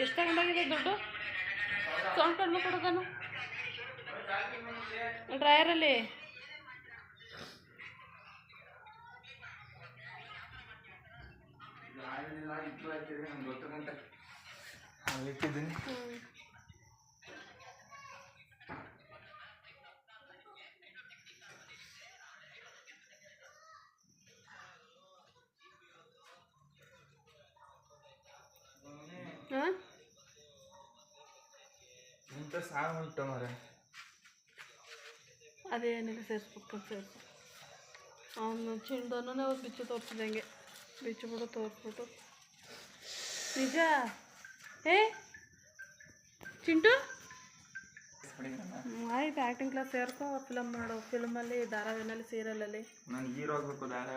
ಎಷ್ಟು ತಗೊಂಡೋಗಿದೆ ದುಡ್ಡು? ಸೌಂಡ್ ಕಡಿಮೆ ಕೊಡೋದನು ಡ್ರೈಯರಲ್ಲಿ? ಇಟ್ಟಿದ್ದೀನಿ. ಸಾಂಗ್ ಉಂಟು ಮರೆ ಅದೇನಿಲ್ಲ ಸೇರಿಸ್ಬೇಕು ಸೇರಿಸು. ಅವನು ಚಿಂಡನೂ ಬಿಚ್ಚು ತೋರಿಸಿದಂಗೆ. ಬಿಚ್ಚು ಬಿಡು ತೋರಿಸ್ಬಿಟ್ಟು ನಿಜ? ಏ? ಚಿಂಟು? ಆಯ್ತು ಆ್ಯಕ್ಟಿಂಗ್ ಕ್ಲಾಸ್ ಸೇರ್ಕೋ ಫಿಲಮ್ ಮಾಡೋ. ಫಿಲ್ಮಲ್ಲಿ ಧಾರಾವಾಹಿನಲ್ಲಿ ಸೀರಿಯಲಲ್ಲಿ ನಾನು ಹೀರೋ ಆಗಬೇಕು ದಾರ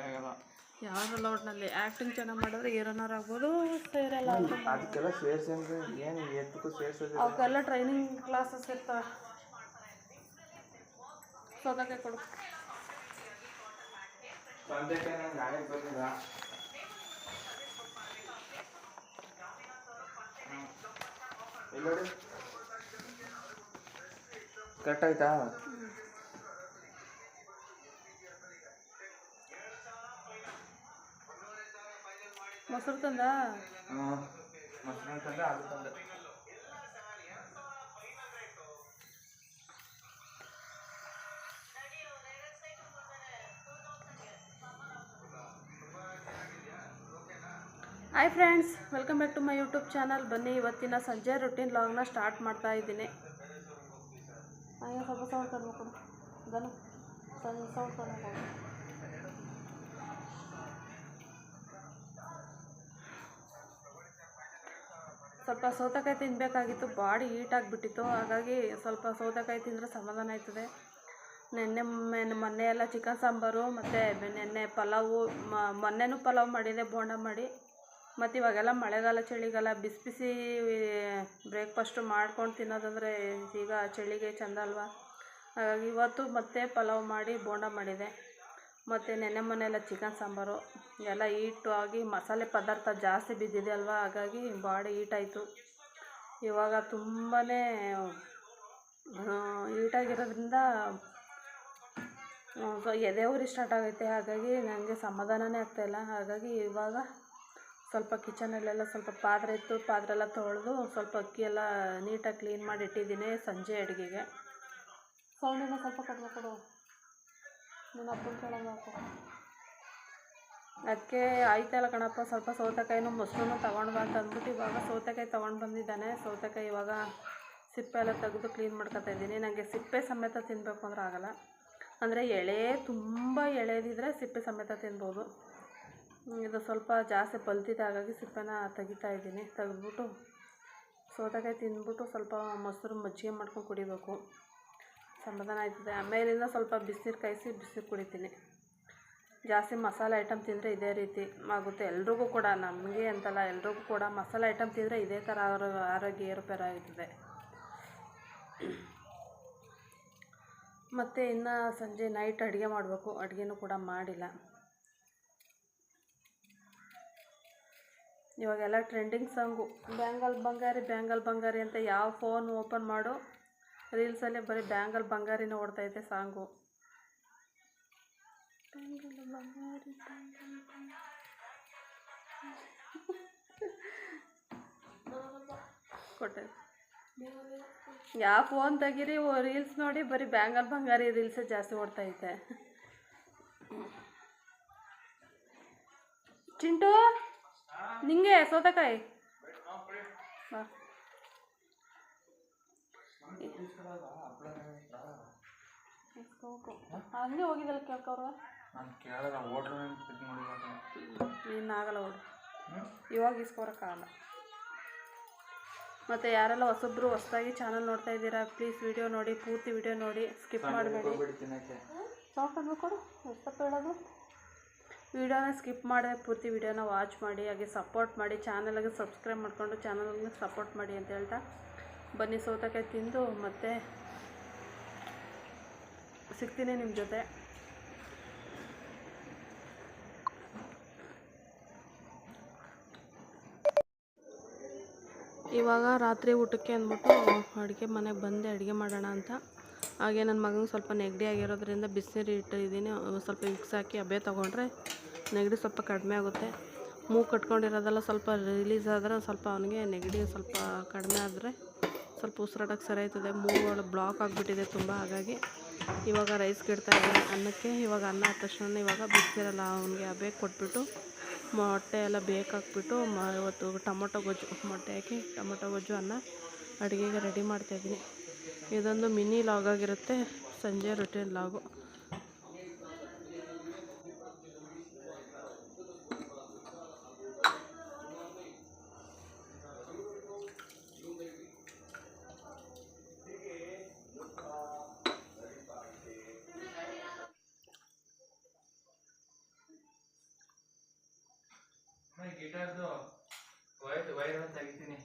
ಆಗಲ್ಲ ಯಾರಲ್ಲ ಒಟ್ಟಿನಲ್ಲಿ ಆ್ಯಕ್ಟಿಂಗ್ ಚೆನ್ನಾಗಿ ಮಾಡಿದ್ರೆ ಹೀರೋನರ್ ಆಗ್ಬೋದು ಸೇರಲ್ಲ ಅದಕ್ಕೆಲ್ಲ ಸೇರ್ಸಿ ಅಂದ್ರೆ ಏನು ಎತ್ತಕ್ಕೂ ಸೇರ್ಸೋದು ಅವಕ್ಕೆಲ್ಲ ಟ್ರೈನಿಂಗ್ ಕ್ಲಾಸಸ್ ಇರ್ತವೆ. ಸೋದಕ್ಕೆ ಕೊಡು. ಕರೆಕ್ಟ್ ಆಯ್ತಾ? ಮೊಸರು ತಂದ? ಹ್ಞೂ ಮೊಸರು ಅಂತಂದ್ರೆ ಅದು ತಂದೆ. Hi friends welcome back to my YouTube channel ಬನ್ನಿ ಇವತ್ತಿನ ಸಂಜೆ ರುಟೀನ್ ಲಾಗ್ನ ಸ್ಟಾರ್ಟ್ ಮಾಡ್ತಾ ಇದ್ದೀನಿ. ಹಾಗೆ ಸ್ವಲ್ಪ ಸೌಂಡ್ ತರಬೇಕು ಗನು ಸಣ್ಣ ಸೌಂಡ್ ಕಡಿಮೆ ಸ್ವಲ್ಪ ಸೌತೆಕಾಯಿ ತಿನ್ನಬೇಕಾಗಿತ್ತು ಬಾಡಿ ಹೀಟ್ ಆಗಿಬಿಟ್ಟಿತ್ತು. ಹಾಗಾಗಿ ಸ್ವಲ್ಪ ಸೌತೆಕಾಯಿ ತಿಂದರೆ ಸಮಾಧಾನ ಆಯ್ತದೆ. ನೆನ್ನೆ ಮೊನ್ನೆ ಎಲ್ಲ ಚಿಕನ್ ಸಾಂಬಾರು, ಮತ್ತು ನೆನ್ನೆ ಪಲಾವು ಮೊನ್ನೆನೂ ಪಲಾವ್ ಮಾಡಿದೆ, ಬೋಂಡ ಮಾಡಿ. ಮತ್ತು ಇವಾಗೆಲ್ಲ ಮಳೆಗಾಲ ಚಳಿಗಾಲ, ಬಿಸಿ ಬಿಸಿ ಬ್ರೇಕ್ಫಾಸ್ಟು ಮಾಡ್ಕೊಂಡು ತಿನ್ನೋದಂದರೆ ಈಗ ಚಳಿಗೆ ಚಂದ ಅಲ್ವಾ? ಹಾಗಾಗಿ ಇವತ್ತು ಮತ್ತೆ ಪಲಾವ್ ಮಾಡಿ, ಬೋಂಡ ಮಾಡಿದೆ. ಮತ್ತು ನೆನ್ನೆ ಮನೆಯಲ್ಲ ಚಿಕನ್ ಸಾಂಬಾರು ಎಲ್ಲ ಹೀಟು ಆಗಿ ಮಸಾಲೆ ಪದಾರ್ಥ ಜಾಸ್ತಿ ಬಿದ್ದಿದೆ ಅಲ್ವಾ? ಹಾಗಾಗಿ ಬಾಡಿ ಹೀಟಾಯಿತು ಇವಾಗ ತುಂಬಾ ಹೀಟಾಗಿರೋದ್ರಿಂದ ಎದೆ ಉರಿ ಸ್ಟಾರ್ಟ್ ಆಗೈತೆ. ಹಾಗಾಗಿ ನನಗೆ ಸಮಾಧಾನನೇ ಆಗ್ತಾಯಿಲ್ಲ ಹಾಗಾಗಿ ಇವಾಗ ಸ್ವಲ್ಪ ಕಿಚನಲ್ಲೆಲ್ಲ ಸ್ವಲ್ಪ ಪಾತ್ರೆ ಇತ್ತು. ಪಾತ್ರೆ ಎಲ್ಲ ತೊಳೆದು ಸ್ವಲ್ಪ ಅಕ್ಕಿ ಎಲ್ಲ ನೀಟಾಗಿ ಕ್ಲೀನ್ ಮಾಡಿ ಇಟ್ಟಿದ್ದೀನಿ ಸಂಜೆ ಅಡುಗೆಗೆ. ಸೌಂಡನ್ನು ಸ್ವಲ್ಪ ಕಡಿಮೆ ಕೊಡು ನೀನು ಅಪ್ಪನ ಅದಕ್ಕೆ ಆಯ್ತಲ್ಲ ಕಣಪ್ಪ, ಸ್ವಲ್ಪ ಸೌತೆಕಾಯಿನೂ ಮೊಸರು ತೊಗೊಂಡು ಬಾ ಅಂತ ಅಂದ್ಬಿಟ್ಟು ಇವಾಗ ಸೌತೆಕಾಯಿ ತೊಗೊಂಡು ಬಂದಿದ್ದಾನೆ. ಸೌತೆಕಾಯಿ ಇವಾಗ ಸಿಪ್ಪೆ ಎಲ್ಲ ತೆಗೆದು ಕ್ಲೀನ್ ಮಾಡ್ಕೊತಾ ಇದ್ದೀನಿ. ನನಗೆ ಸಿಪ್ಪೆ ಸಮೇತ ತಿನ್ನಬೇಕು ಅಂದ್ರೆ ಆಗಲ್ಲ. ಅಂದರೆ ಎಳೆ ತುಂಬ ಎಳೆದಿದ್ರೆ ಸಿಪ್ಪೆ ಸಮೇತ ತಿನ್ಬೋದು. ಇದು ಸ್ವಲ್ಪ ಜಾಸ್ತಿ ಬಲ್ತಿದೆ, ಹಾಗಾಗಿ ಸಿಪ್ಪೆನ ತೆಗಿತಾ ಇದ್ದೀನಿ. ತೆಗೆದ್ಬಿಟ್ಟು ಸೌತೆಕಾಯಿ ತಿಂದ್ಬಿಟ್ಟು ಸ್ವಲ್ಪ ಮೊಸರು ಮಜ್ಜಿಗೆ ಮಾಡ್ಕೊಂಡು ಕುಡಿಬೇಕು. ಸಮಾಧಾನ ಆಯ್ತದೆ. ಆಮೇಲಿಂದ ಸ್ವಲ್ಪ ಬಿಸಿನೀರು ಕಾಯಿಸಿ ಬಿಸಿನೀರು ಕುಡಿತೀನಿ. ಜಾಸ್ತಿ ಮಸಾಲೆ ಐಟಮ್ ತಿಂದರೆ ಇದೇ ರೀತಿ ಆಗುತ್ತೆ. ಎಲ್ರಿಗೂ ಕೂಡ, ನಮಗೆ ಅಂತಲ್ಲ, ಎಲ್ರಿಗೂ ಕೂಡ ಮಸಾಲೆ ಐಟಮ್ ತಿಂದರೆ ಇದೇ ಥರ ಆರೋ, ಆರೋಗ್ಯ ಏರುಪೇರು ಆಗುತ್ತದೆ ಮತ್ತು ಇನ್ನು ಸಂಜೆ ನೈಟ್ ಅಡುಗೆ ಮಾಡಬೇಕು. ಅಡುಗೆನೂ ಕೂಡ ಮಾಡಿಲ್ಲ. ಇವಾಗೆಲ್ಲ trending song bangle Bangari bangle Bangari ಅಂತ ಯಾವ ಫೋನ್ ಓಪನ್ ಮಾಡು. ರೀಲ್ಸಲ್ಲಿ ಬರೀ ಬ್ಯಾಂಗಲ್ ಬಂಗಾರಿನೇ ಓಡ್ತೈತೆ ಸಾಂಗು ಬಂಗಾರಿ. ಕೊಟ್ಟೆ ಯಾವ ಫೋನ್ ತೆಗೀರಿ ರೀಲ್ಸ್ ನೋಡಿ ಬರೀ ಬ್ಯಾಂಗಲ್ ಬಂಗಾರಿ ರೀಲ್ಸೇ ಜಾಸ್ತಿ ಓಡ್ತೈತೆ ಚಿಂಟು ನಿಂಗೆ ಸೌತೆಕಾಯಿ ಬಾ. ಹಂಗೆ ಹೋಗಿದ್ದಲ್ಲ ಕೇಳ್ಕವ್ರ ನಾನು ಓಟ್ರ್ ಆಗಲ್ಲ ಹೋಗಿ ಇವಾಗ ಇಸ್ಕೊರಕ್ಕಾಗಲ್ಲ ಮತ್ತು ಯಾರೆಲ್ಲ ಹೊಸಬ್ರು ಹೊಸದಾಗಿ ಚಾನಲ್ ನೋಡ್ತಾ ಇದ್ದೀರಾ ಪ್ಲೀಸ್ ವಿಡಿಯೋ ನೋಡಿ ಪೂರ್ತಿ ವಿಡಿಯೋ ನೋಡಿ ಸ್ಕಿಪ್ ಮಾಡಬೇಡಿ. ಸಾಫ್ಟ್ ಕೊಡು ಎಷ್ಟಪ್ಪ ಹೇಳೋದು? ವಿಡಿಯೋನ ಸ್ಕಿಪ್ ಮಾಡದೆ ಪೂರ್ತಿ ವಿಡಿಯೋನ ವಾಚ್ ಮಾಡಿ ಹಾಗೆ ಸಪೋರ್ಟ್ ಮಾಡಿ ಚಾನಲ್ಗೆ ಸಬ್ಸ್ಕ್ರೈಬ್ ಮಾಡಿಕೊಂಡು ಚಾನಲ್ಗೆ ಸಪೋರ್ಟ್ ಮಾಡಿ ಅಂತ ಹೇಳ್ತಾ. ಬನ್ನಿ ಸೌತೆಕಾಯಿ ತಿಂದು ಮತ್ತೆ ಸಿಗ್ತೀನಿ ನಿಮ್ಮ ಜೊತೆ. ಇವಾಗ ರಾತ್ರಿ ಊಟಕ್ಕೆ ಅಂದ್ಬಿಟ್ಟು ಅಡುಗೆ ಮನೆಗೆ ಬಂದೆ, ಅಡುಗೆ ಮಾಡೋಣ ಅಂತ. ಹಾಗೆ ನನ್ನ ಮಗನಿಗೆ ಸ್ವಲ್ಪ ನೆಗಡಿ ಆಗಿರೋದ್ರಿಂದ ಬಿಸಿನೀರು ಇಟ್ಟಿದ್ದೀನಿ. ಸ್ವಲ್ಪ ಮಿಕ್ಸ್ ಹಾಕಿ ಅಬ್ಬೆ ತೊಗೊಂಡ್ರೆ ನೆಗಡಿ ಸ್ವಲ್ಪ ಕಡಿಮೆ ಆಗುತ್ತೆ. ಮೂಗು ಕಟ್ಕೊಂಡಿರೋದೆಲ್ಲ ಸ್ವಲ್ಪ ರಿಲೀಸ್ ಆದರೆ ಸ್ವಲ್ಪ ಅವನಿಗೆ ನೆಗಡಿ ಸ್ವಲ್ಪ ಕಡಿಮೆ ಆದರೆ ಸ್ವಲ್ಪ ಉಸಿರಾಟಕ್ಕೆ ಸರಿ ಆಯ್ತದೆ. ಮೂಗಳು ಬ್ಲಾಕ್ ಆಗಿಬಿಟ್ಟಿದೆ ತುಂಬ, ಹಾಗಾಗಿ ಇವಾಗ ರೈಸ್ ಇಡ್ತಾ ಇದ್ದೀನಿ. ಅನ್ನಕ್ಕೆ ಇವಾಗ ಅನ್ನ ಆದ ತಕ್ಷಣ ಇವಾಗ ಬಿಸಿರಲ್ಲ ಅವನಿಗೆ ಬೇಗ ಕೊಟ್ಬಿಟ್ಟು ಮೊಟ್ಟೆ ಎಲ್ಲ ಬೇಕಾಕ್ಬಿಟ್ಟು ಮ, ಇವತ್ತು ಟೊಮೊಟೊ ಗೊಜ್ಜು, ಮೊಟ್ಟೆ ಹಾಕಿ ಟೊಮೊಟೊ ಗೊಜ್ಜು, ಅನ್ನ ಅಡುಗೆಗೆ ರೆಡಿ ಮಾಡ್ತಾಯಿದ್ದೀನಿ ಇದೊಂದು ಮಿನಿ ಲಾಗ್ ಆಗಿರುತ್ತೆ. ಸಂಜೆ ರೊಟೀನ್ ಲಾಗು ಗಿಟಾರ್ದು ವೈರ್ ವೈರ್ ತೆಗಿತೀನಿ.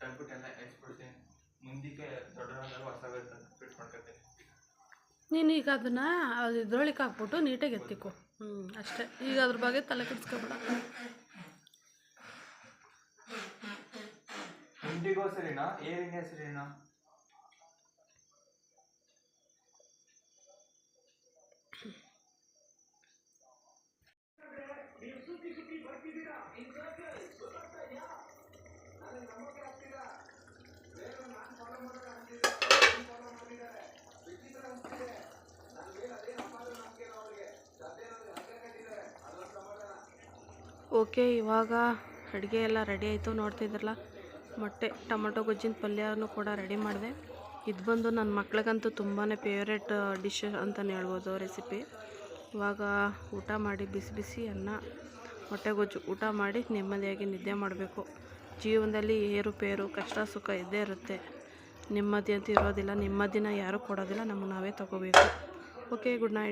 ತೆಗ್ಬಿಟ್ಟೆಲ್ಲ ಎಕ್ಸ್ಬಿಡ್ತೀನಿ ಮುಂದಕ್ಕೆ ದೊಡ್ಡದಾದಾಗ ಹೊಸ ವೈರ್ ಫಿಟ್ ಮಾಡ್ಕೊತೀನಿ. ನೀನು ಈಗ ಅದನ್ನು ಅದು ಇದ್ರೊಳಗೆ ಹಾಕ್ಬಿಟ್ಟು ನೀಟಾಗಿ ಎತ್ತಿಕ್ಕು ಹ್ಞೂ ಅಷ್ಟೇ. ಈಗ ಅದ್ರ ಬಗ್ಗೆ ತಲೆ ಕೆಡಿಸ್ಕೊಬೇಡ. ಇಂಡಿಗೋ ಸರಿನಾ ಏರ್ ಇಂಡಿಯಾ ಸರಿನಾ ಓಕೆ, ಇವಾಗ ಅಡುಗೆ ಎಲ್ಲ ರೆಡಿ ಆಯಿತು ನೋಡ್ತಿದ್ರಲ್ಲ ಮೊಟ್ಟೆ, ಟೊಮೊಟೊ ಗೊಜ್ಜಿನ ಪಲ್ಯನೂ ಕೂಡ ರೆಡಿ ಮಾಡಿದೆ. ಇದು ಬಂದು ನನ್ನ ಮಕ್ಳಿಗಂತೂ ತುಂಬಾ ಫೇವ್ರೆಟ್ ಡಿಶ್ ಅಂತಲೇ ಹೇಳ್ಬೋದು ರೆಸಿಪಿ ಇವಾಗ ಊಟ ಮಾಡಿ ಬಿಸಿ ಬಿಸಿ ಅನ್ನ, ಮೊಟ್ಟೆ ಗೊಜ್ಜು ಊಟ ಮಾಡಿ ನೆಮ್ಮದಿಯಾಗಿ ನಿದ್ದೆ ಮಾಡಬೇಕು. ಜೀವನದಲ್ಲಿ ಏರುಪೇರು ಕಷ್ಟ ಸುಖ ಇದ್ದೇ ಇರುತ್ತೆ. ನೆಮ್ಮದಿ ಅಂತ ಇರೋದಿಲ್ಲ, ನೆಮ್ಮದಿನ ಯಾರೂ ಕೊಡೋದಿಲ್ಲ ನಮಗೆ ನಾವೇ ತಗೋಬೇಕು. Okay good night